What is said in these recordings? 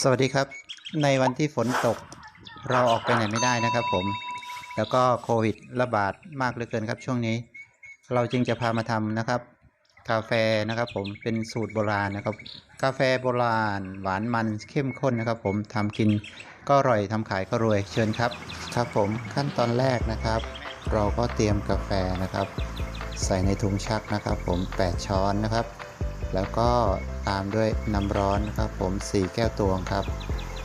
สวัสดีครับ ในวันที่ฝนตกเราออกไปไหนไม่ได้นะครับผม แล้วก็โควิดระบาดมากเหลือเกินครับช่วงนี้ เราจึงจะพามาทำนะครับ กาแฟนะครับผมเป็นสูตรโบราณนะครับ กาแฟโบราณ หวานมันเข้มข้นนะครับ ผมทำกินก็อร่อยทำขายก็รวยเชิญครับ ครับผมขั้นตอนแรกนะครับ เราก็เตรียมกาแฟนะครับ ใส่ในถุงชักนะครับ ผม 8 ช้อนนะครับ แล้วก็ตามด้วยน้ำร้อนนะครับผม4แก้วตวงครับ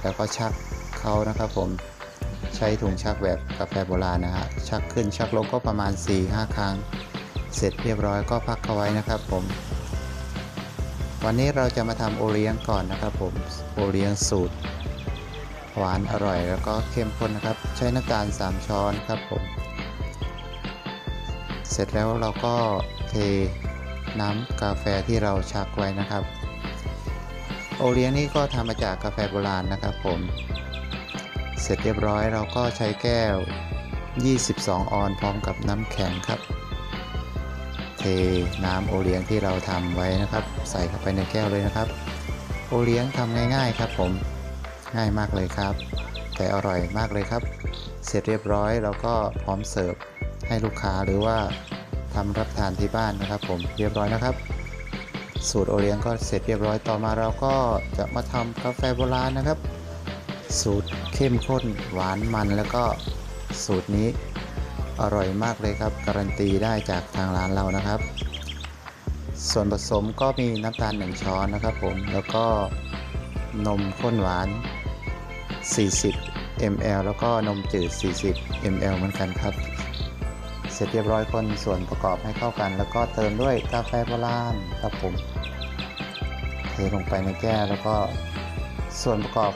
แล้วก็ชักเขานะครับผมใช้ถุงชักแบบกาแฟโบราณนะฮะชักขึ้นชักลงก็ประมาณ 4-5 ครั้ง เสร็จเรียบร้อยก็พักเขาไว้นะครับผม วันนี้เราจะมาทำโอเลี้ยงก่อนนะครับผมโอเลี้ยงสูตร หวานอร่อยแล้วก็เข้มข้นนะครับ ใช้น้ำตาล 3 ช้อนครับผม เสร็จแล้วเราก็เท น้ำกาแฟที่เราชักไว้นะครับ โอเลี้ยงนี่ก็ทำมาจากกาแฟโบราณนะครับผม เสร็จเรียบร้อยเราก็ใช้แก้ว 22 ออนพร้อมกับน้ำแข็งครับ เทน้ำโอเลี้ยงที่เราทำไว้นะครับ ใส่เข้าไปในแก้วเลยนะครับ โอเลี้ยงทำง่ายๆครับผมง่ายมากเลยครับ แต่อร่อยมากเลยครับ เสร็จเรียบร้อยเราก็พร้อมเสิร์ฟให้ลูกค้าหรือว่า ทำรับทานที่บ้านนะครับ ผมเรียบร้อยนะครับ สูตรโอเลี้ยงก็เสร็จเรียบร้อยต่อมาเราก็จะมาทำกาแฟโบราณนะครับ สูตรเข้มข้น หวานมันแล้วก็สูตรนี้อร่อยมากเลยครับ การันตีได้จากทางร้านเรานะครับ ส่วนผสมก็มีน้ำตาล1ช้อนนะครับ ผมแล้วก็นมข้นหวาน 40 ml แล้วก็นมจืด 40 ml เหมือนกันครับ เสร็จเรียบร้อยคนส่วนประกอบให้เข้ากัน แล้วก็เติมด้วยกาแฟโบราณครับผมเทลงไปในแก้วแล้วก็ส่วนประกอบ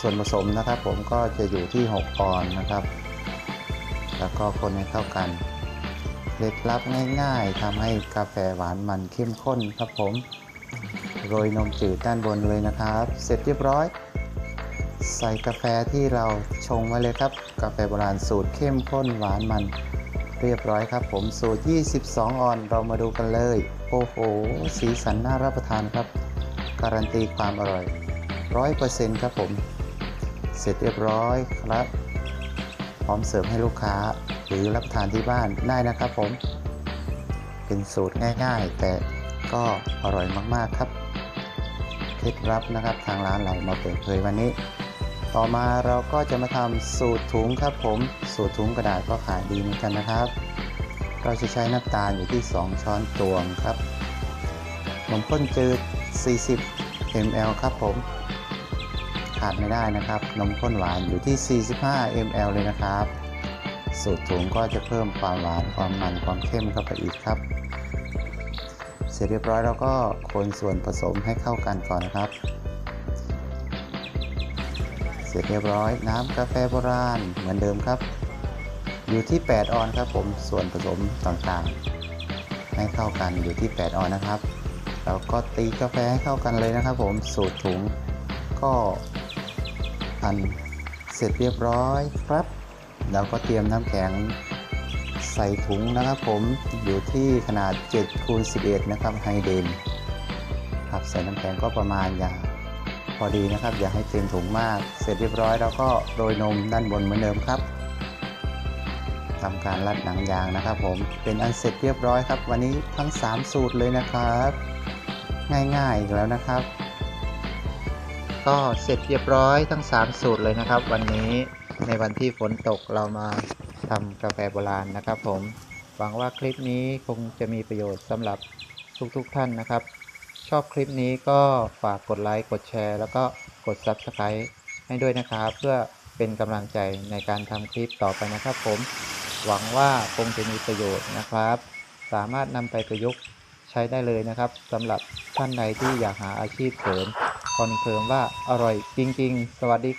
ส่วนผสมนะครับ ผมก็จะอยู่ที่ 6 ออนนะครับ แล้วก็คนให้เข้ากันเคล็ดลับง่ายๆทำให้กาแฟหวานมันเข้มข้นครับผมโรยนมจืดด้านบนเลยนะครับ เสร็จเรียบร้อย ใส่กาแฟที่เราชงไว้เลยครับ กาแฟโบราณสูตรเข้มข้นหวานมัน เรียบร้อยครับ ผมสูตร 22 ออน เรามาดูกันเลย โอ้โห สีสันน่ารับประทานครับ การันตีความอร่อย 100%ครับผม เสร็จเรียบร้อยครับ พร้อมเสิร์ฟให้ลูกค้าหรือรับประทานที่บ้านได้นะครับผม เป็นสูตรง่ายๆ แต่ก็อร่อยมากๆครับ เคล็ดลับนะครับทางร้านเรามาเปิดเผยวันนี้ ต่อมาเราก็จะมาทำสูตรถุงครับผม สูตรถุงกระดาษก็ขายดีเหมือนกันนะครับ เราจะใช้น้ำตาลอยู่ที่ 2 ช้อนตวงครับนมข้นจืด 40 ml ครับผม ขาดไม่ได้นะครับนมข้นหวานอยู่ที่ 45 ml เลยนะครับ สูตรถุงก็จะเพิ่มความหวานความมันความเข้มเข้าไปอีกครับ เสร็จเรียบร้อยแล้วก็คนส่วนผสมให้เข้ากันก่อนนะครับ เสร็จเรียบร้อย น้ำกาแฟโบราณเหมือนเดิมครับ อยู่ที่ 8 ออนครับผมส่วนผสมต่างๆ ให้เข้ากันอยู่ที่ 8 ออนนะครับ แล้วก็ตีกาแฟให้เข้ากันเลยนะครับ ผมสูตรถุงก็อันเสร็จเรียบร้อยครับเราก็เตรียมน้ำแข็งใส่ถุงนะครับผมอยู่ที่ขนาด7คูณ11 นะครับไฮเดนครับใส่น้ำแข็งก็ประมาณอย่าง พอดีนะครับ อย่าให้เต็มถุงมาก เสร็จเรียบร้อยแล้วก็โรยนมด้านบนเหมือนเดิมครับทำการรัดหนังยางนะครับ ผมเป็นอันเสร็จเรียบร้อยครับ วันนี้ทั้ง 3 สูตรเลยนะครับ ง่ายๆอีกแล้วนะครับ ก็เสร็จเรียบร้อยทั้ง 3 สูตรเลยนะครับ วันนี้ในวันที่ฝนตกเรามาทำกาแฟโบราณนะครับ ผมหวังว่าคลิปนี้คงจะมีประโยชน์สำหรับทุกๆท่านนะครับ ชอบคลิปนี้ก็ฝากกดไลค์กดแชร์ แล้วก็กด Subscribe ให้ด้วยนะครับ เพื่อเป็นกำลังใจในการทำคลิปต่อไปนะครับผม หวังว่าคงจะมีประโยชน์นะครับ สามารถนำไปประยุกต์ใช้ได้เลยนะครับสำหรับท่านใดที่อยากหาอาชีพเสริมคอนเฟิร์มว่าอร่อยจริง ๆ สวัสดีครับ